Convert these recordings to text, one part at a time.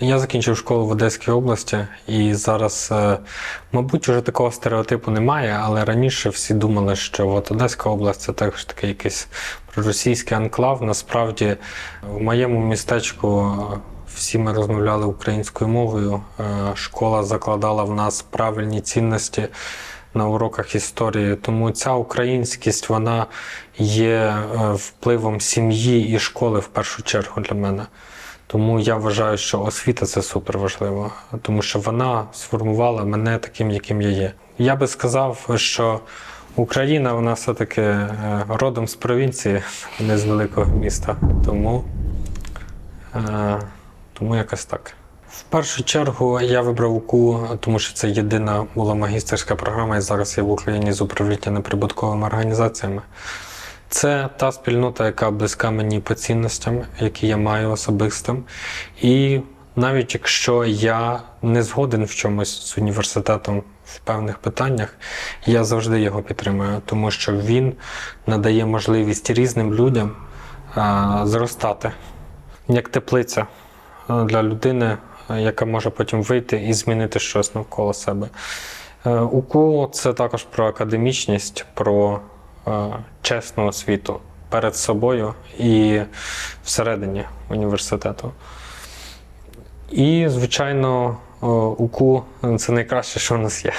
Я закінчив школу в Одеській області, і зараз, е, мабуть, вже такого стереотипу немає, але раніше всі думали, що от Одеська область це також такий якийсь проросійський анклав. Насправді, в моєму містечку е, всі ми розмовляли українською мовою. Е, Школа закладала в нас правильні цінності на уроках історії. Тому ця українськість вона є впливом сім'ї і школи в першу чергу для мене. Тому я вважаю, що освіта це супер важливо, тому що вона сформувала мене таким, яким я є. Я би сказав, що Україна вона все-таки е, родом з провінції, не з великого міста. Тому, е, тому якось так. В першу чергу я вибрав УКУ, тому що це єдина була магістерська програма, і зараз я в Україні з управління неприбутковими організаціями. Це та спільнота, яка близька мені по цінностям, які я маю особистим. І навіть якщо я не згоден в чомусь з університетом в певних питаннях, я завжди його підтримую, тому що він надає можливість різним людям а, зростати як теплиця для людини, яка може потім вийти і змінити щось навколо себе. Е, УКУ це також про академічність, про чесну освіту перед собою і всередині університету. І, звичайно, е, УКУ це найкраще, що в нас є.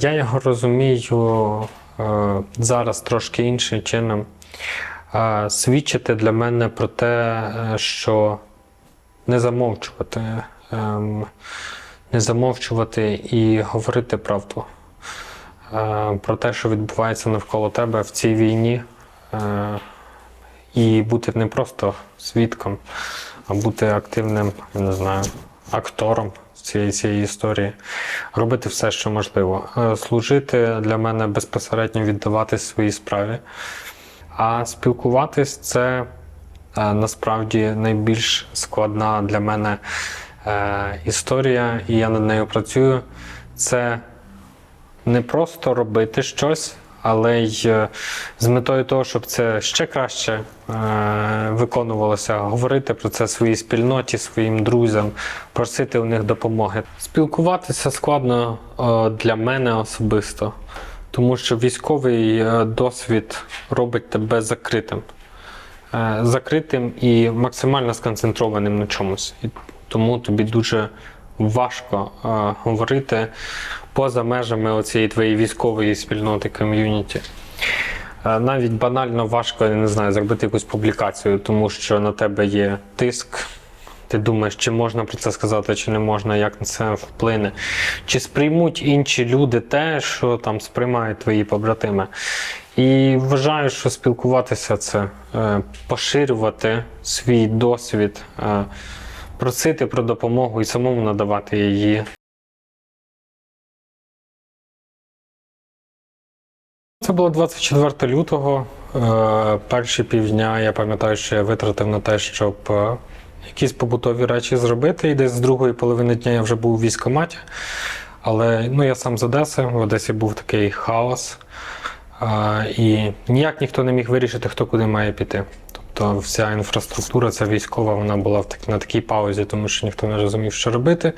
Я його розумію е, зараз трошки іншим чином. Е, свідчити для мене про те, е, що не замовчувати, ем, не замовчувати і говорити правду е, про те, що відбувається навколо тебе в цій війні, е, і бути не просто свідком, а бути активним, я не знаю, актором цієї, цієї історії, робити все, що можливо. Е, Служити для мене безпосередньо віддаватись своїй справі. А спілкуватись це насправді найбільш складна для мене е, історія, і я над нею працюю. Це не просто робити щось, але й е, з метою того, щоб це ще краще е, виконувалося, говорити про це своїй спільноті, своїм друзям, просити у них допомоги. Спілкуватися складно е, для мене особисто, тому що військовий е, досвід робить тебе закритим. Е, Закритим і максимально сконцентрованим на чомусь. Тому тобі дуже важко е, говорити поза межами оцієї твоєї військової спільноти ком'юніті. Е, Навіть банально важко, я не знаю, зробити якусь публікацію, тому що на тебе є тиск. Ти думаєш, чи можна про це сказати, чи не можна, як на це вплине. Чи сприймуть інші люди те, що там сприймають твої побратими. І вважаю, що спілкуватися це е, поширювати свій досвід, просити про допомогу і самому надавати її. Це було 24 лютого. Е, Перші півдня я пам'ятаю, що я витратив на те, щоб е, якісь побутові речі зробити. І десь з другої половини дня я вже був у військкоматі. Але ну, я сам з Одеси, в Одесі був такий хаос. І ніяк ніхто не міг вирішити, хто куди має піти. Тобто вся інфраструктура, ця військова, вона була на такій паузі, тому що ніхто не розумів, що робити.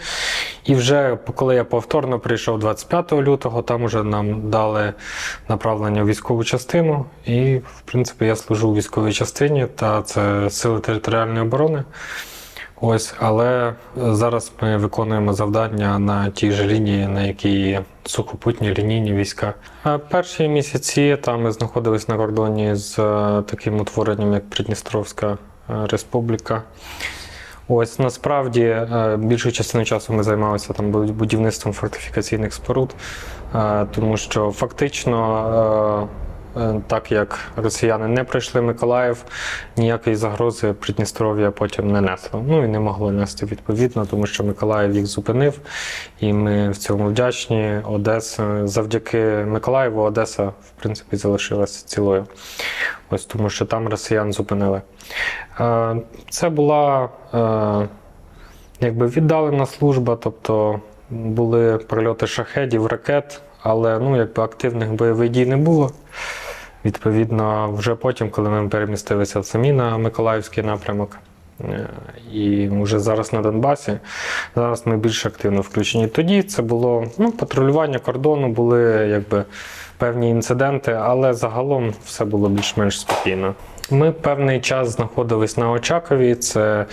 І вже коли я повторно прийшов 25 лютого, там вже нам дали направлення в військову частину. І, в принципі, я служу у військовій частині, та це Сили територіальної оборони. Ось, але зараз ми виконуємо завдання на тій же лінії, на якій сухопутні лінійні війська. Перші місяці там ми знаходились на кордоні з е, таким утворенням, як Придністровська е, Республіка. Ось насправді е, більшу частину часу ми займалися там будівництвом фортифікаційних споруд, е, тому що фактично. Е, Так як росіяни не пройшли Миколаїв, ніякої загрози Придністров'я потім не несло. Ну і не могло нести відповідно, тому що Миколаїв їх зупинив, і ми в цьому вдячні. Одеса завдяки Миколаєву Одеса, в принципі, залишилася цілою. Ось тому, що там росіян зупинили. Е, Це була е, якби віддалена служба, тобто були прильоти шахедів, ракет, але ну, якби активних бойових дій не було. Відповідно, вже потім, коли ми перемістилися самі на Миколаївський напрямок, е, і вже зараз на Донбасі, зараз ми більш активно включені. Тоді це було ну, патрулювання кордону, були якби певні інциденти, але загалом все було більш-менш спокійно. Ми певний час знаходились на Очакові. Це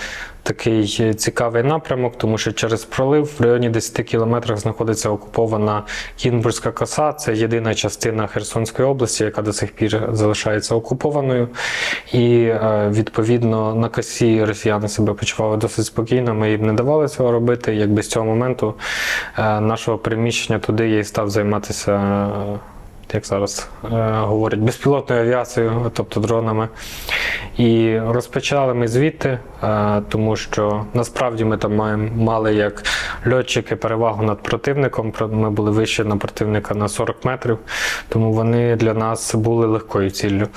такий цікавий напрямок, тому що через пролив в районі 10 кілометрах знаходиться окупована Кінбурзька коса. Це єдина частина Херсонської області, яка до сих пір залишається окупованою. І е, відповідно на косі росіяни себе почували досить спокійно. Ми їм не давали цього робити. Якби з цього моменту е, нашого переміщення туди я і став займатися. Як зараз е, говорять, безпілотною авіацією, тобто дронами. І розпочали ми звідти, е, тому що насправді ми там маємо, мали як льотчики перевагу над противником. Ми були вище на противника на 40 метрів, тому вони для нас були легкою ціллю.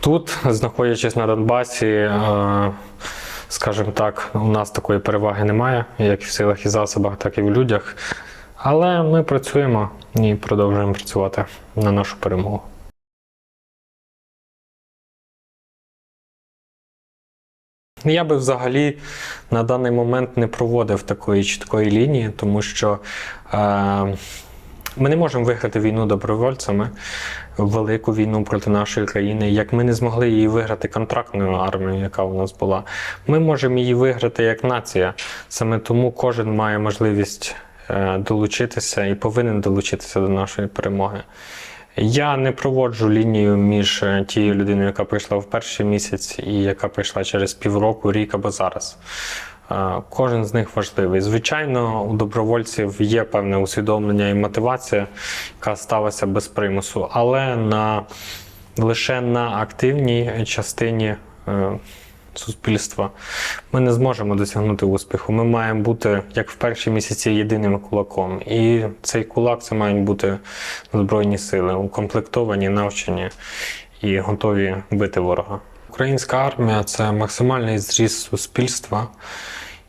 Тут, знаходячись на Донбасі, е, скажімо так, у нас такої переваги немає, як і в силах і засобах, так і в людях. Але ми працюємо і продовжуємо працювати на нашу перемогу. Я би взагалі на даний момент не проводив такої чіткої лінії, тому що е, ми не можемо виграти війну добровольцями, велику війну проти нашої країни, як ми не змогли її виграти контрактною армією, яка у нас була. Ми можемо її виграти як нація. Саме тому кожен має можливість долучитися і повинен долучитися до нашої перемоги. Я не проводжу лінію між е, тією людиною, яка прийшла в перший місяць, і яка прийшла через півроку, рік або зараз. Е, Кожен з них важливий. Звичайно, у добровольців є певне усвідомлення і мотивація, яка сталася без примусу, але на, лише на активній частині е, суспільства ми не зможемо досягнути успіху. Ми маємо бути, як в перші місяці, єдиним кулаком. І цей кулак це мають бути Збройні сили, укомплектовані, навчені і готові бити ворога. Українська армія це максимальний зріст суспільства.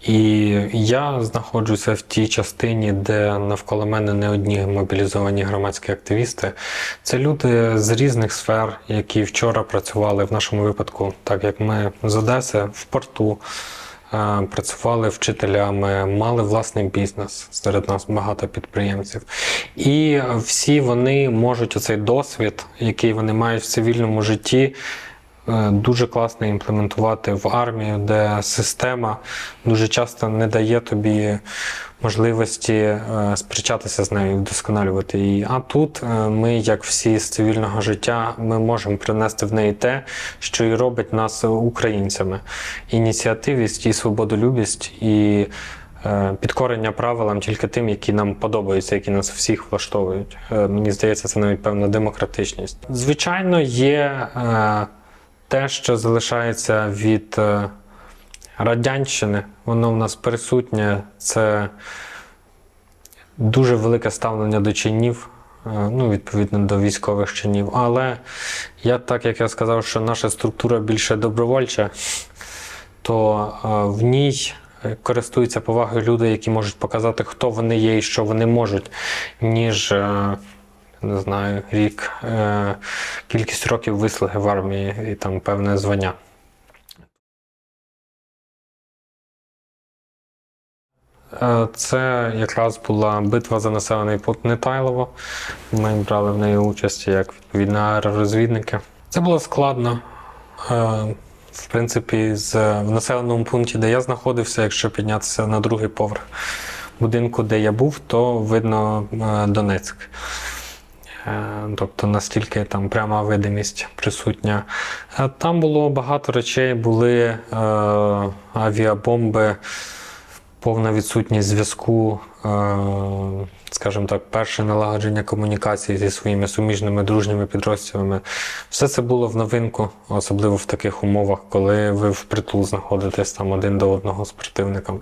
І я знаходжуся в тій частині, де навколо мене не одні мобілізовані громадські активісти. Це люди з різних сфер, які вчора працювали в нашому випадку, так як ми з Одеси в порту. е, Працювали вчителями, мали власний бізнес. Серед нас багато підприємців. І всі вони можуть оцей досвід, який вони мають в цивільному житті, дуже класно імплементувати в армію, де система дуже часто не дає тобі можливості е, сперечатися з нею, вдосконалювати її. А тут е, ми, як всі з цивільного життя, ми можемо принести в неї те, що і робить нас українцями: ініціативність і свободолюбість, і е, підкорення правилам тільки тим, які нам подобаються, які нас всіх влаштовують. Е, Мені здається, це навіть певна демократичність. Звичайно, є е, те, що залишається від е, радянщини, воно в нас присутнє. Це дуже велике ставлення до чинів. е, Ну, відповідно до військових чинів. Але я, так як я сказав, що наша структура більше добровольча, то е, в ній користуються повагою люди, які можуть показати, хто вони є і що вони можуть, ніж не знаю, рік, е, кількість років вислуги в армії і там певне звання. Е, Це якраз була битва за населений пункт Нетайлово. Ми брали в неї участь як відповідно аеророзвідники. Це було складно. Е, В принципі, з, в населеному пункті, де я знаходився, якщо піднятися на другий поверх будинку, де я був, то видно Донецьк. Е, Тобто настільки там пряма видимість присутня. Е, Там було багато речей, були е, авіабомби, повна відсутність зв'язку, скажімо так, перше налагодження комунікації зі своїми суміжними дружніми підрозділами. Все це було в новинку, особливо в таких умовах, коли ви впритул знаходитесь там один до одного з противником.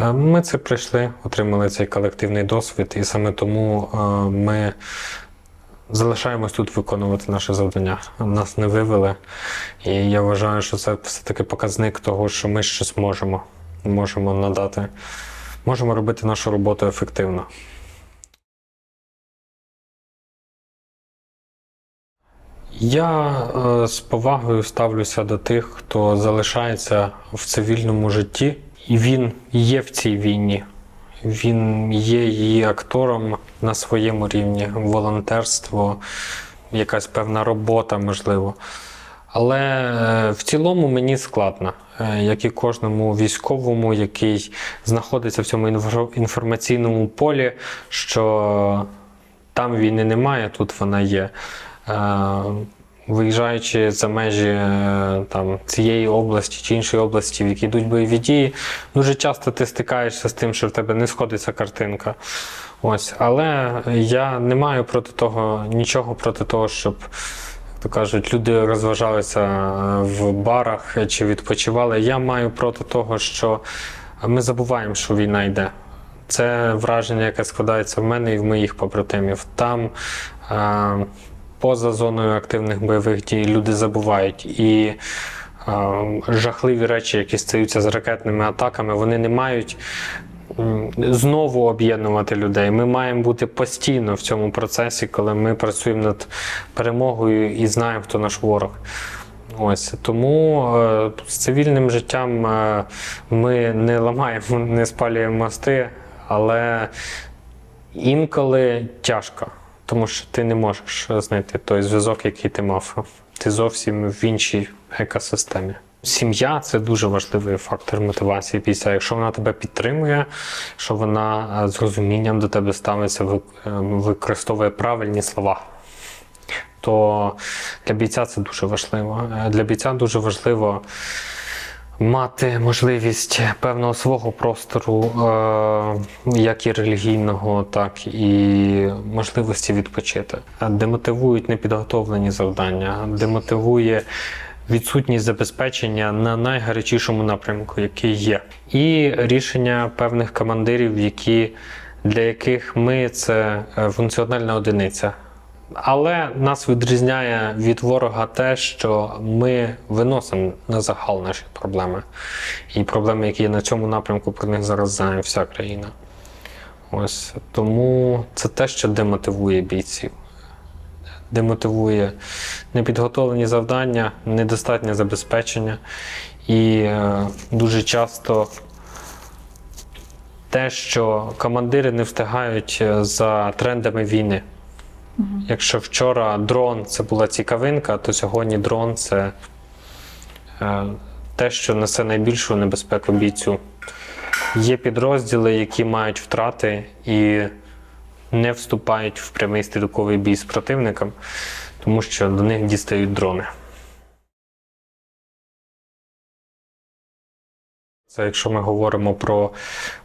Е, Ми це пройшли, отримали цей колективний досвід, і саме тому е, ми залишаємось тут виконувати наше завдання. Нас не вивели. І я вважаю, що це все-таки показник того, що ми щось можемо, можемо надати, можемо робити нашу роботу ефективно. Я е, з повагою ставлюся до тих, хто залишається в цивільному житті, і він є в цій війні. Він є її актором на своєму рівні, волонтерство, якась певна робота, можливо. Але е, в цілому мені складно, е, як і кожному військовому, який знаходиться в цьому інформаційному полі, що там війни немає, тут вона є. Виїжджаючи за межі е, там, цієї області чи іншої області, в які йдуть бойові дії, дуже часто ти стикаєшся з тим, що в тебе не сходиться картинка. Ось. Але я не маю проти того нічого проти того, щоб то кажуть, люди розважалися е, в барах чи відпочивали. Я маю проти того, що ми забуваємо, що війна йде. Це враження, яке складається в мене і в моїх побратимів. Там е, поза зоною активних бойових дій люди забувають. І е, жахливі речі, які стаються з ракетними атаками, вони не мають знову об'єднувати людей. Ми маємо бути постійно в цьому процесі, коли ми працюємо над перемогою і знаємо, хто наш ворог. Ось тому е, з цивільним життям е, ми не ламаємо, не спалюємо мости, але інколи тяжко, тому що ти не можеш знайти той зв'язок, який ти мав. Ти зовсім в іншій екосистемі. Сім'я це дуже важливий фактор мотивації бійця. Якщо вона тебе підтримує, що вона е, з розумінням до тебе ставиться, е, використовує правильні слова то для бійця це дуже важливо. Е, Для бійця дуже важливо мати можливість певного свого простору, е, як і релігійного, так і можливості відпочити. Демотивують непідготовлені завдання, демотивує. Відсутність забезпечення на найгарячішому напрямку, який є, і рішення певних командирів, які для яких ми це е, функціональна одиниця. Але нас відрізняє від ворога те, що ми виносимо на загал наші проблеми. І проблеми, які є на цьому напрямку, про них зараз знає вся країна. Ось тому це те, що демотивує бійців. Демотивує непідготовлені завдання, недостатнє забезпечення. І е, дуже часто те, що командири не встигають е, за трендами війни. Якщо вчора дрон це була цікавинка, то сьогодні дрон це е, те, що несе найбільшу небезпеку бійцю. Є підрозділи, які мають втрати і не вступають в прямий стрілковий бій з противником, тому що до них дістають дрони. Це якщо ми говоримо про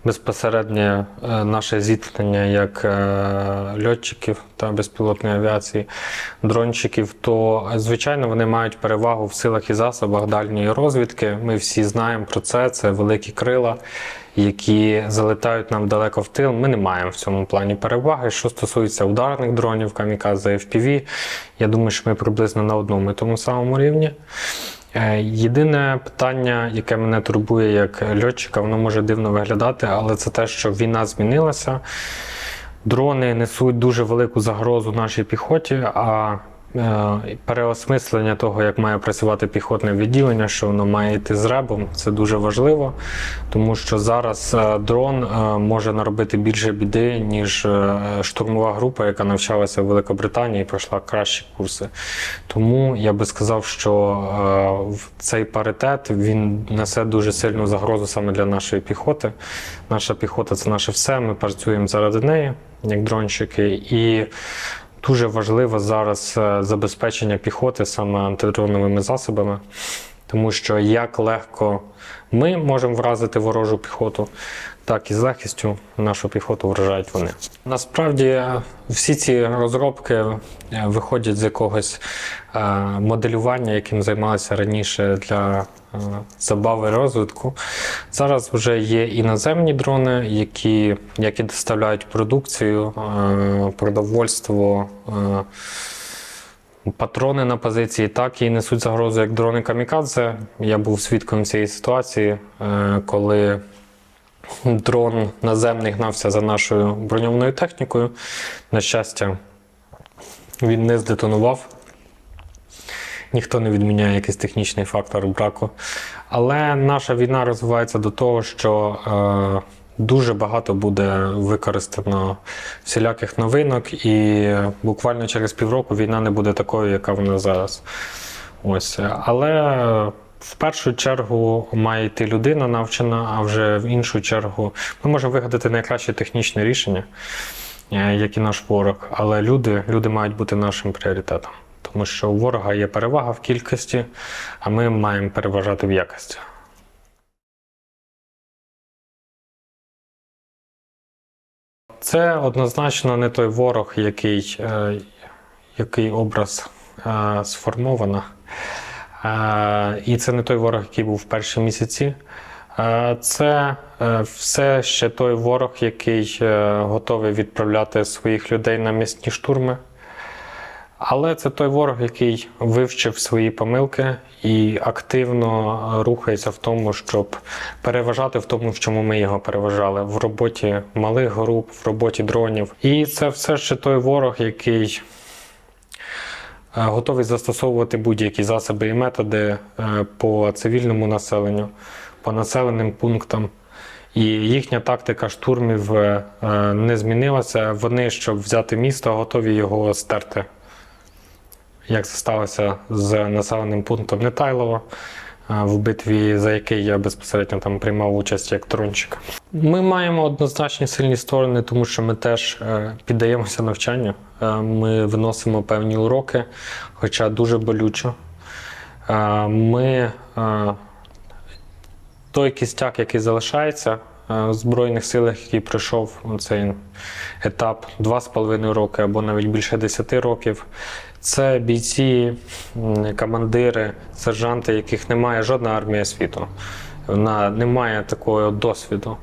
безпосереднє е, наше зіткнення як е, льотчиків та безпілотної авіації, дрончиків, то е, звичайно вони мають перевагу в силах і засобах дальньої розвідки. Ми всі знаємо про це. Це великі крила, які залетають нам далеко в тил. Ми не маємо в цьому плані переваги. Що стосується ударних дронів, камікадзе FPV, я думаю, що ми приблизно на одному і тому самому рівні. Е, Єдине питання, яке мене турбує як льотчика, воно може дивно виглядати, але це те, що війна змінилася. Дрони несуть дуже велику загрозу нашій піхоті, а переосмислення того, як має працювати піхотне відділення, що воно має йти з ребом, це дуже важливо, тому що зараз е, дрон е, може наробити більше біди, ніж е, штурмова група, яка навчалася в Великобританії і пройшла кращі курси. Тому я би сказав, що е, цей паритет він несе дуже сильну загрозу саме для нашої піхоти. Наша піхота це наше все. Ми працюємо заради неї, як дронщики, і дуже важливо зараз е, забезпечення піхоти саме антидроновими засобами. Тому що як легко ми можемо вразити ворожу піхоту, так і з легкістю нашу піхоту вражають вони. Насправді всі ці розробки е, виходять з якогось е, моделювання, яким займалися раніше для е, забави розвитку. Зараз вже є іноземні дрони, які, які доставляють продукцію, продовольство. Патрони на позиції так і несуть загрозу як дрони камікадзе. Я був свідком цієї ситуації, коли дрон наземний гнався за нашою броньованою технікою. На щастя, він не здетонував. ніхто не відміняє якийсь технічний фактор браку. Але наша війна розвивається до того, що е, дуже багато буде використано всіляких новинок, і буквально через півроку війна не буде такою, яка вона зараз. Ось. Але в першу чергу має йти людина навчена, а вже в іншу чергу ми можемо вигадати найкраще технічне рішення, е, як і наш ворог. Але люди, люди мають бути нашим пріоритетом. Тому що у ворога є перевага в кількості, а ми маємо переважати в якості. Це однозначно не той ворог, який, е, який образ е, сформовано. Е, і це не той ворог, який був в перші місяці. Е, Це е, все ще той ворог, який е, готовий відправляти своїх людей на м'ясні штурми. Але це той ворог, який вивчив свої помилки і активно рухається в тому, щоб переважати в тому, в чому ми його переважали, в роботі малих груп, в роботі дронів. І це все ще той ворог, який е, готовий застосовувати будь-які засоби і методи е, по цивільному населенню, по населеним пунктам. І їхня тактика штурмів е, не змінилася. Вони, щоб взяти місто, готові його стерти як це сталося з населеним пунктом Нетайлово е, в битві, за який я безпосередньо там приймав участь як трончик. Ми маємо однозначні сильні сторони, тому що ми теж е, піддаємося навчанню. Е, Ми виносимо певні уроки, хоча дуже болючо. Е, Ми той кістяк, який залишається в Збройних силах, який пройшов цей етап 2,5 роки або навіть більше 10 років. Це бійці, командири, сержанти, яких немає жодна армія світу. Вона не має такого досвіду.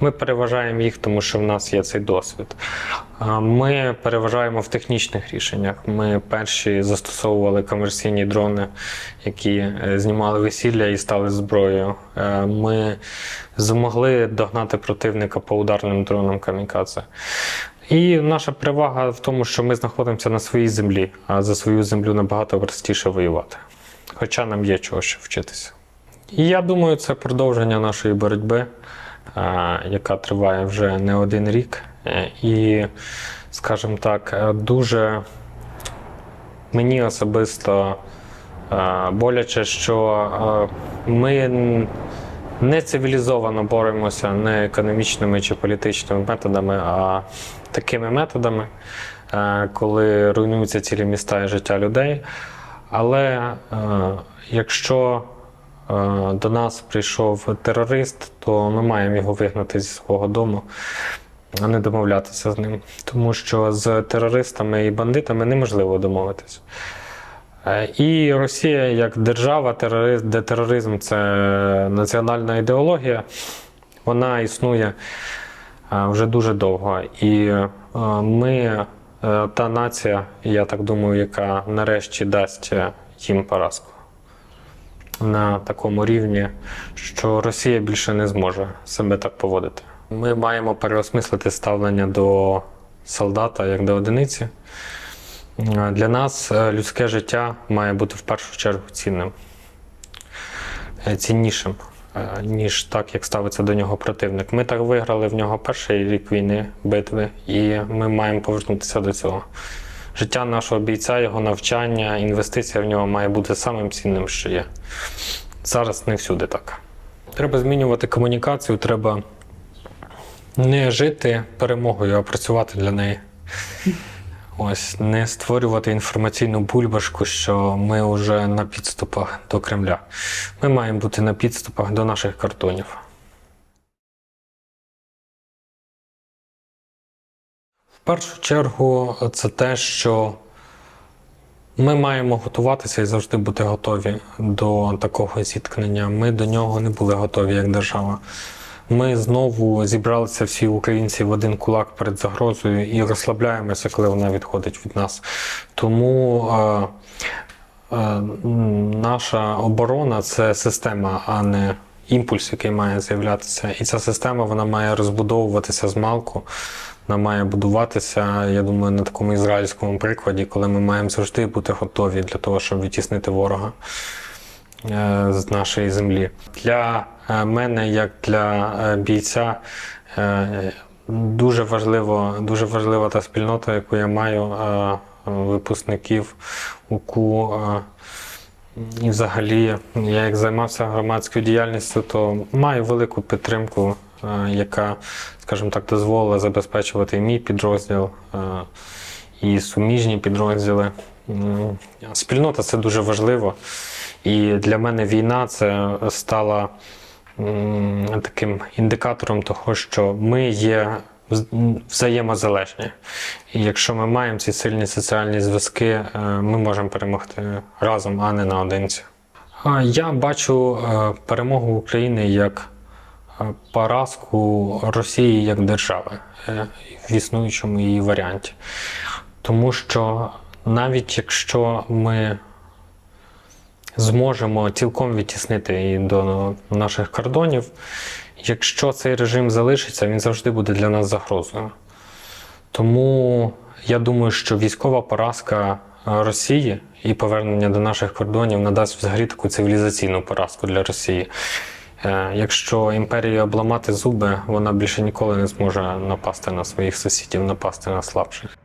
Ми переважаємо їх, тому що в нас є цей досвід. Ми переважаємо в технічних рішеннях. Ми перші застосовували комерційні дрони, які е, знімали весілля і стали зброєю. Е, Ми змогли догнати противника по ударним дронам камікадзе. І наша перевага в тому, що ми знаходимося на своїй землі, а за свою землю набагато простіше воювати. Хоча нам є чого ще вчитися. І я думаю, це продовження нашої боротьби, е, яка триває вже не один рік. Е, І, скажімо так, е, дуже мені особисто боляче, що ми не цивілізовано боремося не економічними чи політичними методами, а такими методами, коли руйнуються цілі міста і життя людей. Але якщо до нас прийшов терорист, то ми маємо його вигнати зі свого дому, а не домовлятися з ним. Тому що з терористами і бандитами неможливо домовитися. Е, І Росія як держава, терорист, де тероризм це національна ідеологія, вона існує е, вже дуже довго. І е, ми та нація, я так думаю, яка нарешті дасть їм поразку на такому рівні, що Росія більше не зможе себе так поводити. Ми маємо переосмислити ставлення до солдата як до одиниці. Для нас е, людське життя має бути в першу чергу цінним, е, ціннішим, е, ніж так, як ставиться до нього противник. Ми так виграли в нього перший рік війни, битви, і ми маємо повернутися до цього. Життя нашого бійця, його навчання, інвестиція в нього має бути самим цінним, що є. Зараз не всюди так. Треба змінювати комунікацію, треба не жити перемогою, а працювати для неї. Ось не створювати інформаційну бульбашку, що ми вже на підступах до Кремля. Ми маємо бути на підступах до наших картонів. Першу чергу, це те, що ми маємо готуватися і завжди бути готові до такого зіткнення. Ми до нього не були готові як держава. Ми знову зібралися всі українці в один кулак перед загрозою і розслабляємося, коли вона відходить від нас. Тому е, е, наша оборона це система, а не імпульс, який має з'являтися. І ця система вона має розбудовуватися з малку Вона має будуватися, я думаю, на такому ізраїльському прикладі, коли ми маємо завжди бути готові для того, щоб відтіснити ворога е, з нашої землі. Для е, мене, як для е, бійця, дуже важливо, дуже важлива та спільнота, яку я маю, випускників УКУ. і взагалі, я як займався громадською діяльністю, то маю велику підтримку, яка, скажімо так, дозволила забезпечувати мій підрозділ, е, і суміжні підрозділи. Спільнота це дуже важливо. І для мене війна це стала таким індикатором того, що ми є взаємозалежні. І якщо ми маємо ці сильні соціальні зв'язки, е, ми можемо перемогти разом, а не наодинці. Я бачу е, перемогу України як е, поразку Росії як держави е, в існуючому її варіанті. Тому що навіть якщо ми зможемо цілком відтіснити її до наших кордонів, якщо цей режим залишиться, він завжди буде для нас загрозою. Тому я думаю, що військова поразка е, Росії і повернення до наших кордонів надасть взагалі таку цивілізаційну поразку для Росії. Е, Якщо імперії обламати зуби, вона більше ніколи не зможе напасти на своїх сусідів, напасти на слабших.